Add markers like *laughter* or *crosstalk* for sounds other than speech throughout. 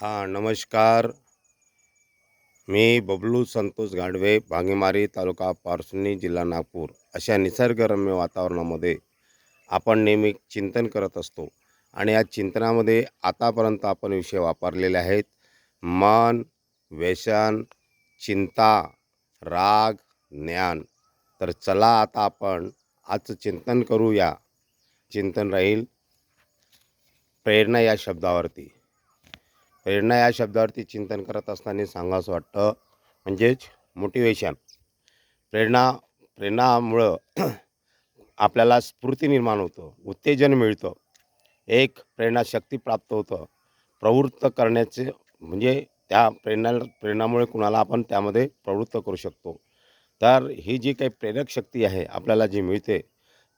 हां नमस्कार. मी बबलू संतोष गाडवे भांगेमारी तालुका पारसुनी जिल्हा नागपूर. अशा निसर्गरम्य वातावरणामध्ये आपण नेहमी चिंतन करत असतो आणि या चिंतनामध्ये आतापर्यंत आपण विषय वापरलेले आहेत. मन व्यसन चिंता राग ज्ञान. तर चला आता आपण आजचं चिंतन करूया. चिंतन राहील प्रेरणा या शब्दावरती. प्रेरणा या शब्दावरती चिंतन करत असताना सांगावंसं वाटतं. म्हणजेच मोटिवेशन प्रेरणा प्रेरणामुळं *clears throat* आपल्याला स्फूर्ती निर्माण होतं. उत्तेजन मिळतं. एक प्रेरणाशक्ती प्राप्त होतं. प्रवृत्त करण्याचे म्हणजे त्या प्रेरणा प्रेरणामुळे कुणाला आपण त्यामध्ये प्रवृत्त करू शकतो. तर ही जी काही प्रेरक शक्ती आहे आपल्याला जी मिळते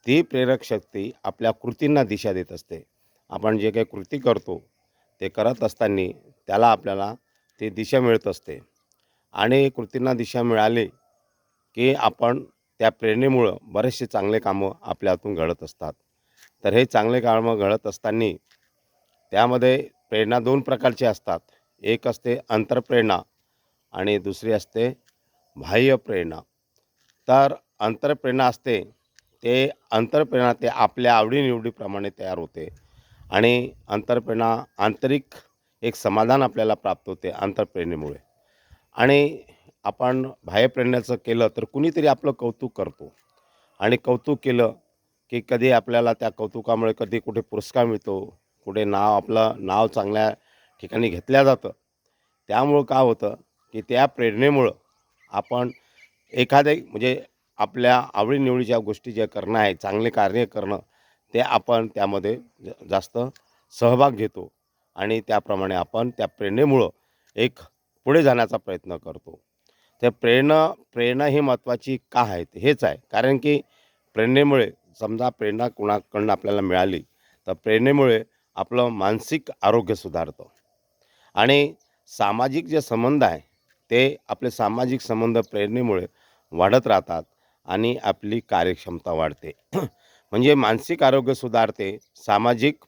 ती प्रेरक शक्ती आपल्या कृतींना दिशा देत असते. आपण जे काही कृती करतो ते करत असताना त्याला आपल्याला ती दिशा मिळत असते. आणि कृतींना दिशा मिळाली की आपण त्या प्रेरणेमुळं बरेचसे चांगले कामं आपल्या हातून घडत असतात. तर हे चांगले कामं घडत असताना त्यामध्ये प्रेरणा दोन प्रकारची असतात. एक असते अंतरप्रेरणा आणि दुसरी असते बाह्य प्रेरणा. तर अंतरप्रेरणा असते ते अंतरप्रेरणा ते आपल्या आवडीनिवडीप्रमाणे तयार होते. आणि अंतरप्रेरणा आंतरिक एक समाधान आपल्याला प्राप्त होते आंतरप्रेरणेमुळे. आणि आपण बाह्यप्रेरणाचं केलं तर कुणीतरी आपलं कौतुक करतो. आणि कौतुक केलं की कधी आपल्याला त्या कौतुकामुळे कधी कुठे पुरस्कार मिळतो कुठे नाव आपलं नाव चांगल्या ठिकाणी घेतलं जातं. त्यामुळं काय होतं की त्या प्रेरणेमुळं आपण एखादे म्हणजे आपल्या आवडीनिवडीच्या गोष्टी ज्या करणं आहे चांगले कार्य करणं ते आपण त्यामध्ये जास्त सहभाग घेतो. आणि त्याप्रमाणे आपण त्या प्रेरणेमुळं एक पुढे जाण्याचा प्रयत्न करतो. तर प्रेरणा प्रेरणा ही महत्त्वाची का आहे हेच आहे. कारण की प्रेरणेमुळे समजा प्रेरणा कुणाकडनं आपल्याला मिळाली तर प्रेरणेमुळे आपलं मानसिक आरोग्य सुधारतं. आणि सामाजिक जे संबंध आहे ते आपले सामाजिक संबंध प्रेरणेमुळे वाढत राहतात आणि आपली कार्यक्षमता वाढते. म्हणजे मानसिक आरोग्य सुधारते सामाजिक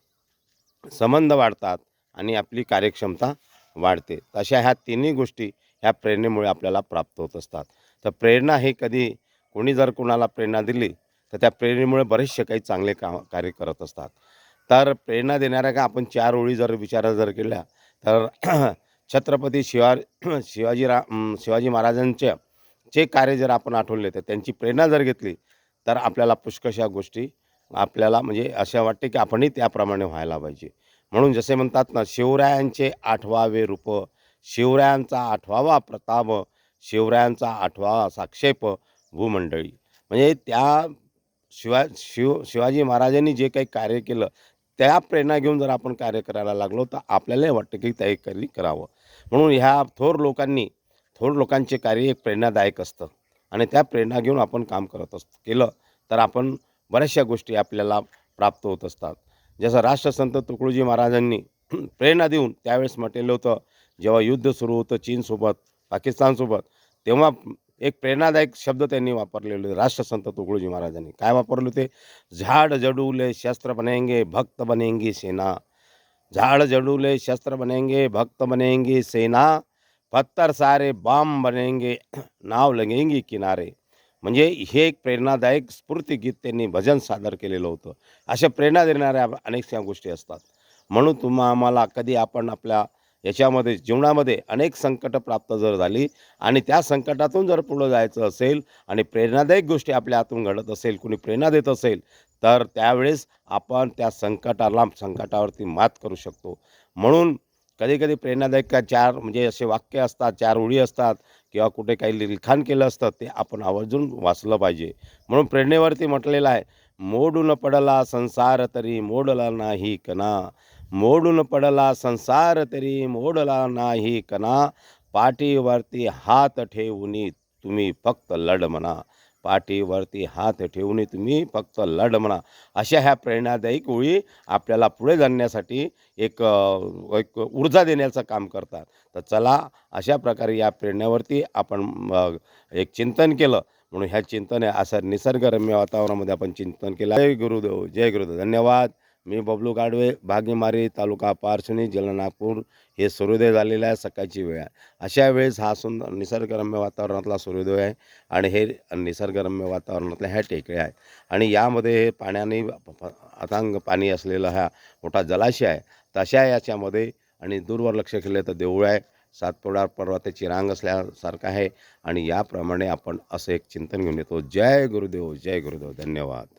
संबंध वाढतात आणि आपली कार्यक्षमता वाढते. तशा ह्या तिन्ही गोष्टी ह्या प्रेरणेमुळे आपल्याला प्राप्त होत असतात. तर प्रेरणा हे कधी कोणी जर कोणाला प्रेरणा दिली तर त्या प्रेरणेमुळे बरेचसे काही चांगले का कार्य करत असतात. तर प्रेरणा देणाऱ्या का आपण चार ओळी जर विचार जर केल्या तर *clears throat* छत्रपती शिवा *clears throat* शिवाजी रा शिवाजी महाराजांच्या जे कार्य जर आपण आठवले तर त्यांची प्रेरणा जर घेतली तर आपल्याला पुष्कशा गोष्टी आपल्याला म्हणजे अशा वाटते की आपणही त्याप्रमाणे व्हायला पाहिजे. म्हणून जसे म्हणतात ना शिवरायांचे आठवावे रूप शिवरायांचा आठवावा प्रताप शिवरायांचा आठवावा साक्षेप भूमंडळी. म्हणजे त्या शिवा शिव शिवाजी महाराजांनी जे काही कार्य केलं त्या प्रेरणा घेऊन जर आपण कार्य करायला लागलो तर आपल्यालाही वाटतं की त्या कार्य करावं. म्हणून ह्या थोर लोकांनी थोर लोकांचे कार्य एक प्रेरणादायक असतं. आणि त्या प्रेरणा घेऊन आपण काम करत असतो केलं तर आपण बऱ्याचशा गोष्टी आपल्याला प्राप्त होत असतात. जसं राष्ट्रसंत तुकडोजी महाराजांनी प्रेरणा देऊन त्यावेळेस म्हटलेलं होतं जेव्हा युद्ध सुरू होतं चीनसोबत पाकिस्तानसोबत तेव्हा एक प्रेरणादायक शब्द त्यांनी वापरलेले होते राष्ट्रसंत तुकडोजी महाराजांनी. काय वापरले होते झाड जडूले शस्त्र बनेंगे भक्त बनेंगी सेना. झाड़ जड़ूले शस्त्र बनेंगे भक्त बनेंगी सेना. पत्थर सारे बाम बनेंगे नाव लगेंगी किनारे. म्हणजे हे एक प्रेरणादायक स्फूर्तिगीत त्यांनी भजन सादर केलेलं होतं. अशा प्रेरणा देणाऱ्या अनेकशा गोष्टी असतात. म्हणून तुम्हा आम्हाला कधी आपण आपल्या याच्यामध्ये जीवनामध्ये अनेक संकट प्राप्त जर झाली आणि त्या संकटातून जर पुढं जायचं असेल आणि प्रेरणादायक गोष्टी आपल्या हातून घडत असेल कुणी प्रेरणा देत असेल तर त्यावेळेस आपण त्या संकटाला संकटावरती मात करू शकतो. म्हणून कधीकधी प्रेरणादायक का चार म्हणजे असे वाक्य असतात चार ओळी असतात किंवा कुठे काही लिखाण केलं असतं ते आपण आवर्जून वाचलं पाहिजे. म्हणून प्रेरणेवरती म्हटलेलं आहे मोडून पडला संसार तरी मोडला नाही कना मोडून पडला संसार तरी मोडला नाही कना पाठीवरती हात ठेवून तुम्ही फक्त लढ म्हणा. पाठीवरती हात ठेवून तुम्ही फक्त लढ म्हणा. अशा ह्या प्रेरणादायी ओळी आपल्याला पुढे जाण्यासाठी एक एक ऊर्जा देण्याचं काम करतात. तर चला अशा प्रकारे या प्रेरणेवरती आपण एक चिंतन केलं. म्हणून ह्या चिंतन आहे असं निसर्गरम्य वातावरणामध्ये आपण चिंतन केलं. जय गुरुदेव जय गुरुदेव. धन्यवाद. मी बबलू गाडवे भाग्यमारी तालुका पारसणी जिल्हा नागपूर. हे सूर्योदय झालेलं आहे सकाळची वेळ. आहे अशा वेळेस हा सुंदर निसर्गरम्य वातावरणातला सूर्योदय आहे आणि हे निसर्गरम्य वातावरणातल्या ह्या टेकड्या आहेत. आणि यामध्ये हे पाण्याने अथांग पाणी असलेला हा मोठा जलाशय आहे. तशा याच्यामध्ये आणि दूरवर लक्ष केलं तर देऊळ आहे. सातपुडा पर्वताची रांग असल्यासारखं आहे. आणि याप्रमाणे आपण असं एक चिंतन घेऊन येतो. जय गुरुदेव जय गुरुदेव. धन्यवाद.